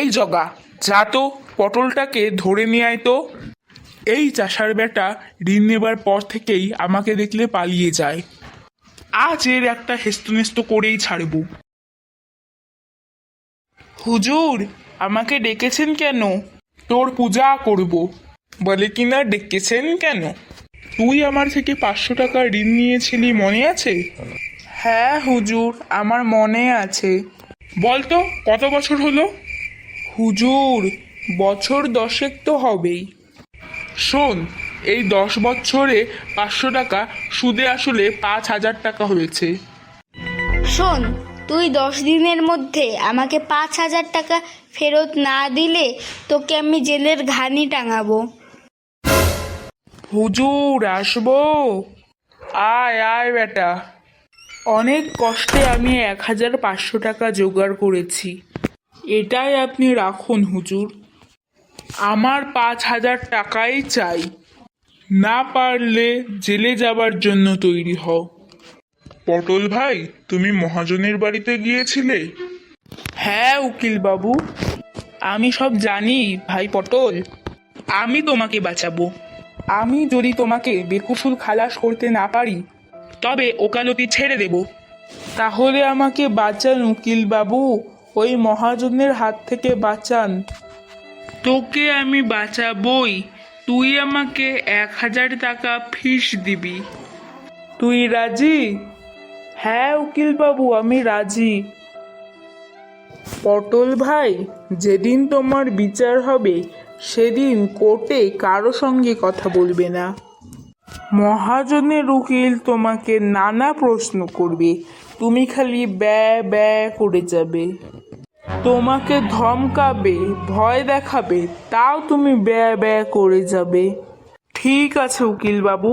এই জগা, যা তো পটলটাকে ধরে নিয়ে আয় তো। এই চাষার বেটা ঋণ নেবার পর থেকেই আমাকে দেখলে পালিয়ে যায়। আজ এর একটা হেস্তনেস্ত করেই ছাড়ব। হুজুর, আমাকে ডেকেছেন কেন? তোর পূজা করব। বলে কিনা ডেকেছেন কেন? তুই আমার থেকে পাঁচশো টাকা ঋণ নিয়েছিলি, মনে আছে? হ্যাঁ হুজুর, আমার মনে আছে। বলতো, কত বছর হলো? হুজুর বছর দশেক তো হবেই। শোন এই দশ বছরে পাঁচশো টাকা সুদে আসলে পাঁচ হাজার টাকা হয়েছে। শোন তুই দশ দিনের মধ্যে আমাকে পাঁচ হাজার টাকা ফেরত না দিলে তোকে আমি জেলের ঘানি টাঙাবো। হুজুর আসব? আয় আয় বেটা। অনেক কষ্টে আমি এক হাজার পাঁচশো টাকা জোগাড় করেছি। এটাই আপনি রাখুন হুজুর। আমার পাঁচ হাজার টাকাই চাই। না পারলে জেলে যাবার জন্য তৈরি হও। পটল ভাই তুমি মহাজনের বাড়িতে গিয়েছিলে? হ্যাঁ উকিল বাবু। আমি সব জানি ভাই পটল। আমি তোমাকে বাঁচাবো। আমি যদি তোমাকে বেকুসুল খালাস করতে না পারি তবে ওকালতি ছেড়ে দেব। তাহলে আমাকে বাঁচান উকিল বাবু। ওই মহাজনের হাত থেকে বাঁচান। তোকে আমি বাঁচাবই। তুই আমাকে এক হাজার টাকা ফিস দিবি। তুই রাজি? হ্যাঁ উকিল বাবু আমি রাজি। পটল ভাই যেদিন তোমার বিচার হবে সেদিন কোর্টে কারও সঙ্গে কথা বলবে না। মহাজনের উকিল তোমাকে নানা প্রশ্ন করবে। তুমি খালি ব্যয় ব্যয় করে যাবে। তোমাকে ধমকাবে ভয় দেখাবে তাও তুমি ব্যয় ব্যয় করে যাবে। ঠিক আছে উকিল বাবু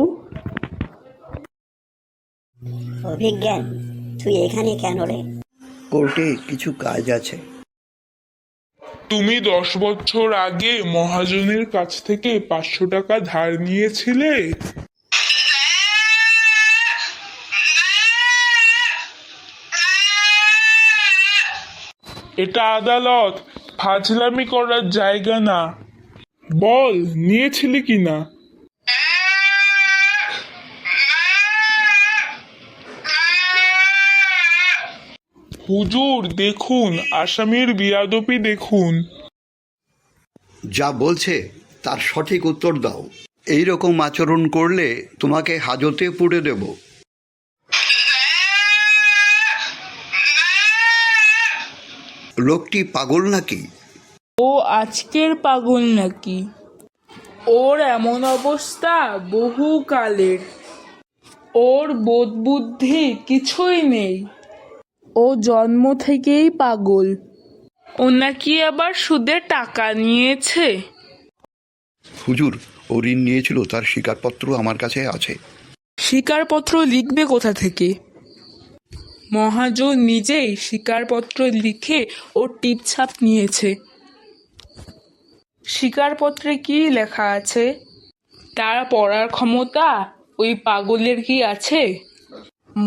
অভিজ্ঞান তুই এখানে কেন রে? কোর্টে কিছু কাজ আছে। তুমি দশ বছর আগে মহাজনের কাছ থেকে পাঁচশো টাকা ধার নিয়েছিলে? এটা আদালত, ফাজলামি করার জায়গা না। বল, নিয়েছিলি কি না? হুজুর, দেখুন, আসামির বিয়াদপি দেখুন। যা বলছে, তার সঠিক উত্তর দাও। এই রকম আচরণ করলে তোমাকে হাজতে পুড়ে দেব। লোকটি পাগল নাকি? ও আজকের পাগল নাকি? ওর এমন অবস্থা বহুকালের ওর বোধ বুদ্ধি কিছুই নেই। ও জন্ম থেকেই পাগল। ও নাকি আবার সুদে টাকা নিয়েছে? হুজুর ও ঋণ নিয়েছিল তার স্বীকারপত্র আমার কাছে আছে। স্বীকারপত্র লিখবে কোথা থেকে? মহাজন নিজেই স্বীকারপত্র লিখে ও টিপছাপ নিয়েছে। স্বীকারপত্রে কি লেখা আছে? তার পড়ার ক্ষমতা ওই পাগলের কি আছে?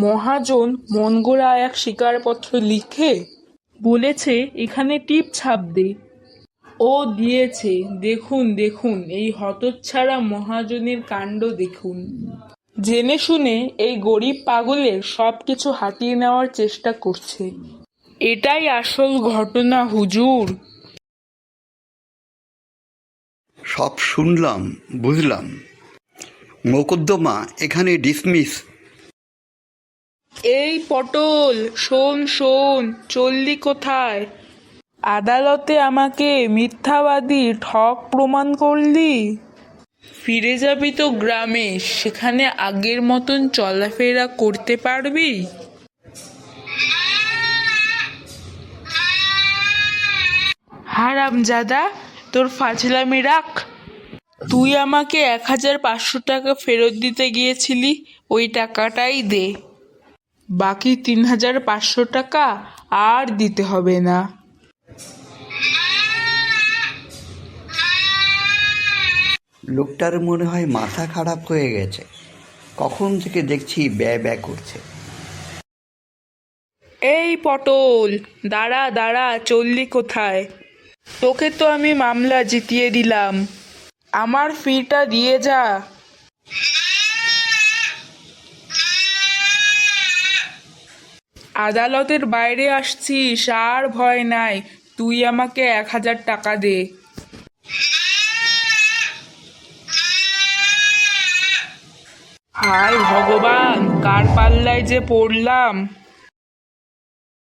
মহাজন মন গড়া এক স্বীকারপত্র লিখে বলেছে, এখানে টিপ ছাপ দে। ও দিয়েছে, দেখুন দেখুন, এই হতচ্ছাড়া মহাজনের কাণ্ড দেখুন। জেনে শুনে এই গরিব পাগলের সব কিছু হাতিয়ে নেওয়ার চেষ্টা করছে। এটাই আসল ঘটনা হুজুর। সব শুনলাম বুঝলাম। মোকদ্দমা এখানে ডিসমিস এই পটল শোন শোন চললি কোথায়? আদালতে আমাকে মিথ্যাবাদী ঠক প্রমাণ করলি? ফিরে যাবি তো গ্রামে, সেখানে আগের মতন চলাফেরা করতে পারবি? হারাম জাদা, তোর ফাজলামি রাখ। তুই আমাকে এক হাজার পাঁচশো টাকা ফেরত দিতে গিয়েছিলি, ওই টাকাটাই দে। বাকি তিন হাজার পাঁচশো টাকা আর দিতে হবে না। লোকটার মনে হয় মাথা খারাপ হয়ে গেছে। কখন থেকে দেখছি ব্যয় ব্যয় করছে। এই পটল, দাঁড়া দাঁড়া, চললি কোথায়? তোকে তো আমি মামলা জিতিয়ে দিলাম। আমার ফিটা দিয়ে যা। আদালতের বাইরে আসছিস, আর ভয় নাই। তুই আমাকে এক হাজার টাকা দে। হায় ভগবান কার পাল্লায় যে পড়লাম।